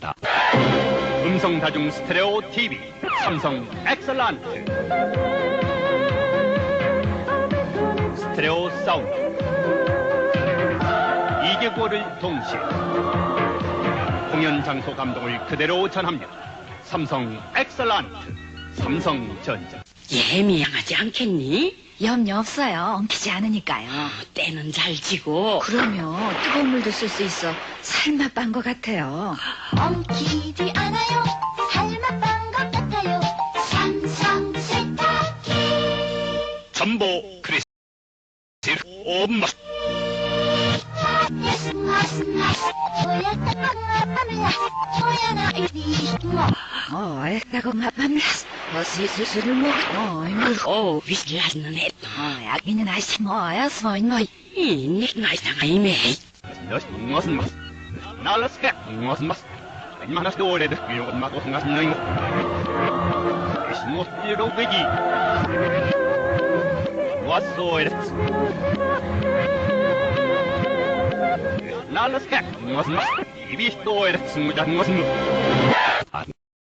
다. 음성 다중 스테레오 TV 삼성 엑셀란트 스테레오 사운드 2개국어를 동시에 공연 장소 감동을 그대로 전합니다. 삼성 엑셀란트 삼성전자 예미양하지 않겠니? 염려 없어요. 엉키지 않으니까요. 어, 때는 잘 지고 그러면 뜨거운 물도 쓸 수 있어 살맛 빤 것 같아요. 엉키지 않아요. 살맛반 것 같아요. 삼성 세탁기. 전보 크리스 엄마 예스마스마스. 보였다가 보야나 이리 뭐. 어, 애따고 맛밤라 스. 어시 수술을 먹, 어, 물, 오 위슬라